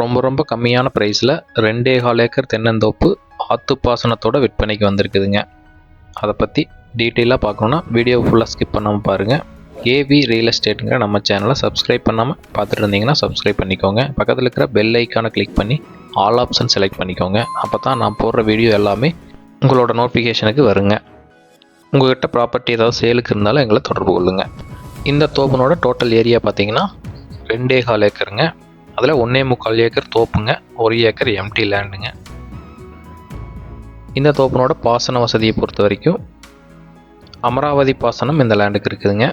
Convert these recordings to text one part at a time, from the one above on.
ரொம்ப ரொம்ப கம்மியான ப்ரைஸில் ரெண்டே கால் ஏக்கர் தென்னந்தோப்பு ஆத்து பாசனத்தோட விற்பனைக்கு வந்திருக்குதுங்க. அதை பற்றி டீட்டெயிலாக பார்க்கணுன்னா வீடியோ ஃபுல்லாக ஸ்கிப் பண்ணாமல் பாருங்கள் ஏவி ரியல் எஸ்டேட்டுங்கிற நம்ம சேனலை சப்ஸ்கிரைப் பண்ணாமல் பார்த்துட்டு இருந்தீங்கன்னா சப்ஸ்கிரைப் பண்ணிக்கோங்க. பக்கத்தில் இருக்கிற பெல் ஐக்கானை கிளிக் பண்ணி ஆல் ஆப்ஷன் செலக்ட் பண்ணிக்கோங்க. அப்போ தான் நான் போடுற வீடியோ எல்லாமே உங்களோட நோட்டிஃபிகேஷனுக்கு வருங்க. உங்கள்கிட்ட ப்ராப்பர்ட்டி ஏதாவது சேலுக்கு இருந்தாலும் எங்களை தொடர்பு கொள்ளுங்கள் இந்த தோப்புனோட டோட்டல் ஏரியா பார்த்தீங்கன்னா ரெண்டே கால் ஏக்கருங்க. அதில் ஒன்றே முக்கால் ஏக்கர் தோப்புங்க ஒரு ஏக்கர் எம்டி லேண்டுங்க இந்த தோப்புனோட பாசன வசதியை பொறுத்த வரைக்கும் அமராவதி பாசனம் இந்த லேண்டுக்கு இருக்குதுங்க.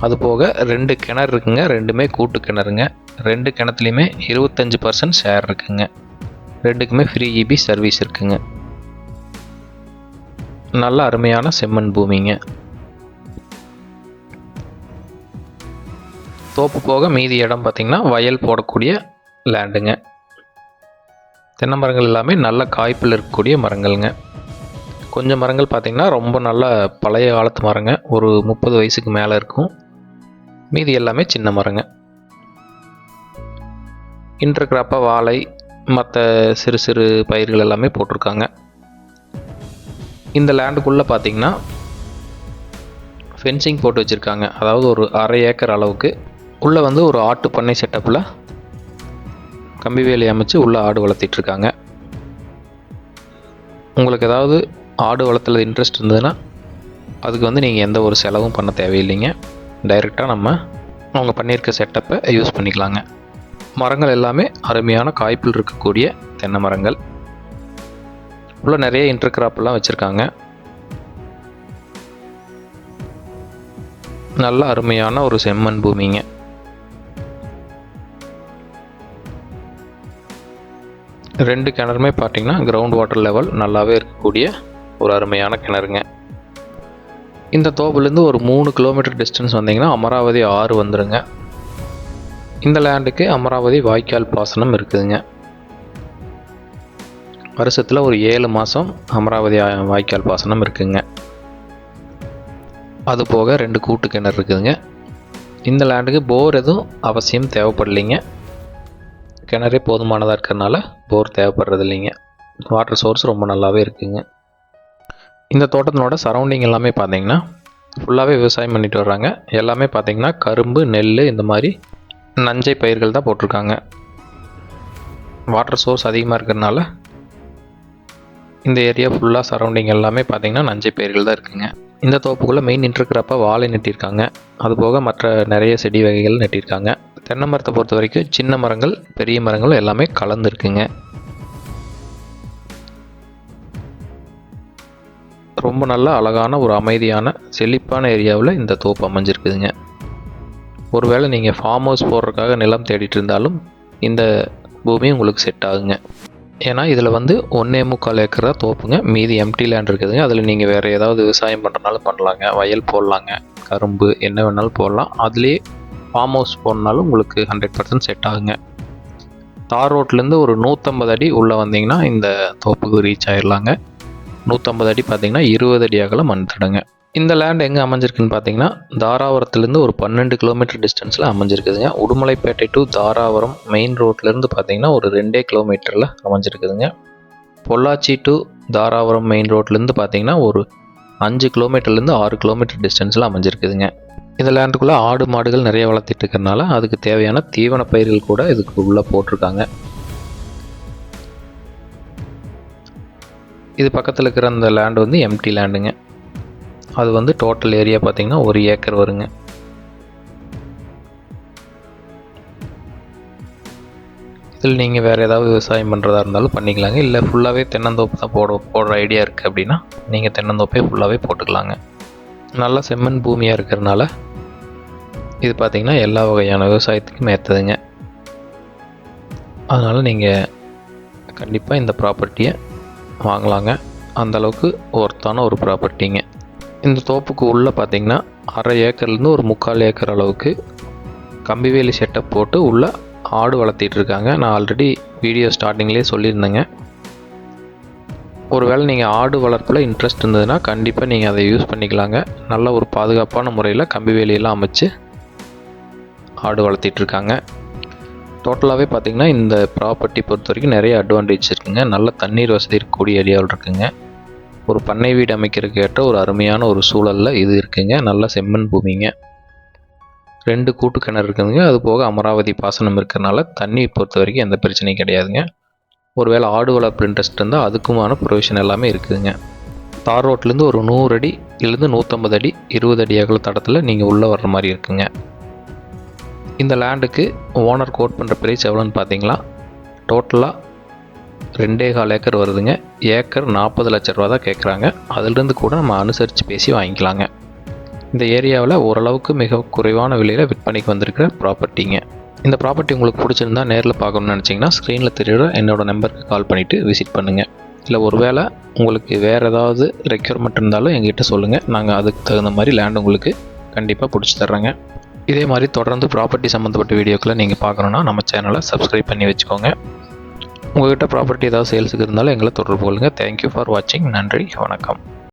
அது போக ரெண்டு கிணறு இருக்குங்க ரெண்டுமே கூட்டு கிணறுங்க. ரெண்டு கிணத்துலையுமே இருபத்தஞ்சி பர்சன்ட் ஷேர் இருக்குங்க. ரெண்டுக்குமே ஃப்ரீ இபி சர்வீஸ் இருக்குங்க. நல்ல அருமையான செம்மண் பூமிங்க. தோப்பு போக மீதி இடம் பார்த்திங்கன்னா வயல் போடக்கூடிய லேண்டுங்க தென்னை மரங்கள் எல்லாமே நல்ல காய்ப்பில் இருக்கக்கூடிய மரங்கள்ங்க. கொஞ்சம் மரங்கள் பார்த்திங்கன்னா ரொம்ப நல்ல பழைய காலத்து மரங்க. ஒரு முப்பது வயசுக்கு மேலே இருக்கும். மீதி எல்லாமே சின்ன மரங்க. இன்டர்கிராப்பாக வாழை மற்ற சிறு சிறு பயிர்கள் எல்லாமே போட்டிருக்காங்க. இந்த லேண்டுக்குள்ளே பார்த்தீங்கன்னா ஃபென்சிங் போட்டு வச்சுருக்காங்க. அதாவது ஒரு அரை ஏக்கர் அளவுக்கு உள்ளே வந்து ஒரு ஆட்டு பண்ணை செட்டப்பில் கம்பி வேலி அமைச்சு உள்ளே ஆடு வளர்த்திட்டு இருக்காங்க உங்களுக்கு ஏதாவது ஆடு வளர்த்துல இன்ட்ரெஸ்ட் இருந்ததுன்னா அதுக்கு வந்து நீங்கள் எந்த ஒரு செலவும் பண்ண தேவையில்லைங்க. டைரெக்டாக நம்ம அவங்க பண்ணியிருக்க செட்டப்பை யூஸ் பண்ணிக்கலாங்க. மரங்கள் எல்லாமே அருமையான காய்ப்பில் இருக்கக்கூடிய தென்னை மரங்கள். உள்ள நிறைய இன்டர்கிராப்லாம் வச்சுருக்காங்க. நல்ல அருமையான ஒரு செம்மண் பூமிங்க. ரெண்டு கிணறுமே பார்த்தீங்கன்னா கிரவுண்ட் வாட்டர் லெவல் நல்லாவே இருக்கக்கூடிய ஒரு அருமையான கிணறுங்க. இந்த தோப்புலேருந்து ஒரு மூணு கிலோமீட்டர் டிஸ்டன்ஸ் வந்தீங்கன்னா அமராவதி ஆறு வந்துடுங்க இந்த லேண்டுக்கு அமராவதி வாய்க்கால் பாசனம் இருக்குதுங்க. வருஷத்தில் ஒரு ஏழு மாதம் அமராவதி வாய்க்கால் பாசனம் இருக்குதுங்க அது போக ரெண்டு கூட்டு கிணறு இருக்குதுங்க. இந்த லேண்டுக்கு போர் எதுவும் அவசியம் தேவைப்படலைங்க. கிணறே போதுமானதாக இருக்கிறனால போர் தேவைப்படுறது இல்லைங்க வாட்டர் சோர்ஸ் ரொம்ப நல்லாவே இருக்குங்க. இந்த தோட்டத்தினோட சரௌண்டிங் எல்லாமே பார்த்தீங்கன்னா ஃபுல்லாகவே விவசாயம் பண்ணிட்டு வர்றாங்க. எல்லாமே பார்த்தீங்கன்னா கரும்பு நெல் இந்த மாதிரி நஞ்சை பயிர்கள் தான் போட்டிருக்காங்க. வாட்டர் சோர்ஸ் அதிகமாக இருக்கிறனால இந்த ஏரியா ஃபுல்லாக சரௌண்டிங் எல்லாமே பார்த்தீங்கன்னா நஞ்சை பயிர்கள் தான் இருக்குங்க. இந்த தோப்புக்குள்ளே மெயின் இருக்கிறப்ப வாழை நட்டியிருக்காங்க அது போக மற்ற நிறைய செடி வகைகள் நட்டியிருக்காங்க தென்னை மரத்தை பொறுத்த வரைக்கும் சின்ன மரங்கள் பெரிய மரங்கள் எல்லாமே கலந்துருக்குங்க. ரொம்ப நல்ல அழகான ஒரு அமைதியான செழிப்பான ஏரியாவில் இந்த தோப்பு அமைஞ்சிருக்குதுங்க. ஒருவேளை நீங்கள் ஃபார்ம் ஹவுஸ் போடுறதுக்காக நிலம் தேடிட்டு இருந்தாலும் இந்த பூமி உங்களுக்கு செட் ஆகுங்க. ஏன்னா இதில் வந்து ஒன்றே முக்கால் ஏக்கர் தான் தோப்புங்க. மீதி எம்டி லேண்ட் இருக்குதுங்க. அதில் நீங்கள் வேறு ஏதாவது விவசாயம் பண்ணுறனாலும் பண்ணலாங்க. வயல் போடலாங்க. கரும்பு என்ன வேணாலும் போடலாம். அதுலேயே ஃபார்ம் ஹவுஸ் போனாலும் உங்களுக்கு ஹண்ட்ரட் பர்சன்ட் செட் ஆகுங்க. தார் ரோட்லேருந்து ஒரு நூற்றம்பது அடி உள்ளே வந்தீங்கன்னா இந்த தோப்புக்கு ரீச் ஆயிடலாங்க நூற்றம்பது அடி பார்த்தீங்கன்னா இருபது அடி அகலம் மண் தடங்க. இந்த லேண்ட் எங்கே அமைஞ்சிருக்குன்னு பார்த்தீங்கன்னா தாராபுரத்துலேருந்து ஒரு பன்னெண்டு கிலோமீட்டர் டிஸ்டன்ஸில் அமைஞ்சிருக்குதுங்க. உடுமலைப்பேட்டை டு தாராபுரம் மெயின் ரோட்லேருந்து பார்த்தீங்கன்னா ஒரு ரெண்டே கிலோமீட்டரில் அமைஞ்சிருக்குதுங்க. பொள்ளாச்சி டு தாராபுரம் மெயின் ரோட்லேருந்து பார்த்தீங்கன்னா ஒரு அஞ்சு கிலோமீட்டர்லேருந்து ஆறு கிலோமீட்டர் டிஸ்டன்ஸில் அமைஞ்சிருக்குதுங்க. இந்த லேண்டுக்குள்ளே ஆடு மாடுகள் நிறைய வளர்த்திட்டு இருக்கறனால அதுக்கு தேவையான தீவன பயிர்கள் கூட இதுக்கு உள்ளே போட்டிருக்காங்க. இது பக்கத்தில் இருக்கிற அந்த லேண்ட் வந்து எம்டி லேண்டுங்க அது வந்து டோட்டல் ஏரியா பார்த்தீங்கன்னா ஒரு ஏக்கர் வருங்க. இதில் நீங்கள் வேறு ஏதாவது விவசாயம் பண்ணுறதா இருந்தாலும் பண்ணிக்கலாங்க. இல்லை ஃபுல்லாகவே தென்னந்தோப்பு தான் போட போடுற ஐடியா இருக்குது அப்படின்னா நீங்கள் தென்னந்தோப்பே ஃபுல்லாகவே போட்டுக்கலாங்க. நல்லா செம்மண் பூமியாக இருக்கிறனால இது பார்த்தீங்கன்னா எல்லா வகையான விவசாயத்துக்கும் ஏற்றதுங்க அதனால் நீங்கள் கண்டிப்பாக இந்த ப்ராப்பர்ட்டியை வாங்கலாங்க. அந்த அளவுக்கு ஒர்த்தான ஒரு ப்ராப்பர்ட்டிங்க இந்த தோப்புக்கு உள்ளே பார்த்தீங்கன்னா அரை ஏக்கர்லேருந்து ஒரு முக்கால் ஏக்கர் அளவுக்கு கம்பிவேலி செட்டப் போட்டு உள்ளே ஆடு வளர்த்திட்டு இருக்காங்க. நான் ஆல்ரெடி வீடியோ ஸ்டார்டிங்லேயே சொல்லியிருந்தேங்க. ஒருவேளை நீங்கள் ஆடு வளர்ப்பில் இன்ட்ரெஸ்ட் இருந்ததுன்னா கண்டிப்பாக நீங்கள் அதை யூஸ் பண்ணிக்கலாங்க. நல்ல ஒரு பாதுகாப்பான முறையில் கம்பி வேலியெல்லாம் அமைச்சு ஆடு வளர்த்திட்ருக்காங்க. டோட்டலாகவே பார்த்திங்கன்னா இந்த ப்ராப்பர்ட்டி பொறுத்த வரைக்கும் நிறைய அட்வான்டேஜ் இருக்குங்க. நல்ல தண்ணீர் வசதி இருக்கக்கூடிய ஏரியாவில் இருக்குங்க. ஒரு பண்ணை வீடு அமைக்கிறதுக்கு ஏற்ற ஒரு அருமையான ஒரு சூழலில் இது இருக்குங்க. நல்ல செம்மண் பூமிங்க. ரெண்டு கூட்டு கிணறு இருக்குதுங்க. அது போக அமராவதி பாசனம் இருக்கிறனால தண்ணி பொறுத்த வரைக்கும் எந்த பிரச்சனையும் கிடையாதுங்க. ஒருவேளை ஆடு வளர்ப்பு இன்ட்ரெஸ்ட் இருந்தால் அதுக்குமான ப்ரொவிஷன் எல்லாமே இருக்குதுங்க. தார் ரோட்லேருந்து ஒரு நூறு அடி இல்லைருந்து நூற்றம்பது அடி இருபது அடி அகல தடத்தில் நீங்கள் உள்ளே வர்ற மாதிரி இருக்குங்க. இந்த லேண்டுக்கு ஓனர் கோட் பண்ணுற ப்ரைஸ் எவ்வளோன்னு பார்த்தீங்களா? டோட்டலாக ரெண்டே கால் ஏக்கர் வருதுங்க. ஏக்கர் நாற்பது லட்ச ரூபா தான் கேட்குறாங்க அதிலிருந்து கூட நம்ம அனுசரித்து பேசி வாங்கிக்கலாங்க. இந்த ஏரியாவில் ஓரளவுக்கு மிக குறைவான விலையில் விற்பனைக்கு வந்திருக்கிற ப்ராப்பர்ட்டிங்க இந்த ப்ராப்பர்ட்டி உங்களுக்கு பிடிச்சிருந்தா நேரில் பார்க்கணும்னு நினச்சிங்கன்னா ஸ்க்ரீனில் தெரியுற என்னோடய நம்பருக்கு கால் பண்ணிவிட்டு விசிட் பண்ணுங்கள் இல்லை ஒருவேளை உங்களுக்கு வேறு ஏதாவது ரெக்யூர்மெண்ட் இருந்தாலும் எங்ககிட்ட சொல்லுங்கள் நாங்கள் அதுக்கு தகுந்த மாதிரி லேண்ட் உங்களுக்கு கண்டிப்பாக பிடிச்சி தர்றேங்க. இதே மாதிரி தொடர்ந்து ப்ராப்பர்ட்டி சம்மந்தப்பட்ட வீடியோக்களை நீங்கள் பார்க்கணுன்னா நம்ம சேனலை சப்ஸ்கிரைப் பண்ணி வச்சுக்கோங்க. உங்கள்கிட்ட ப்ராப்பர்ட்டி ஏதாவது சேல்ஸுக்கு இருந்தாலும் எங்களை தொடர்பு கொள்ளுங்கள் தேங்க்யூ ஃபார் வாட்சிங் நன்றி. வணக்கம்.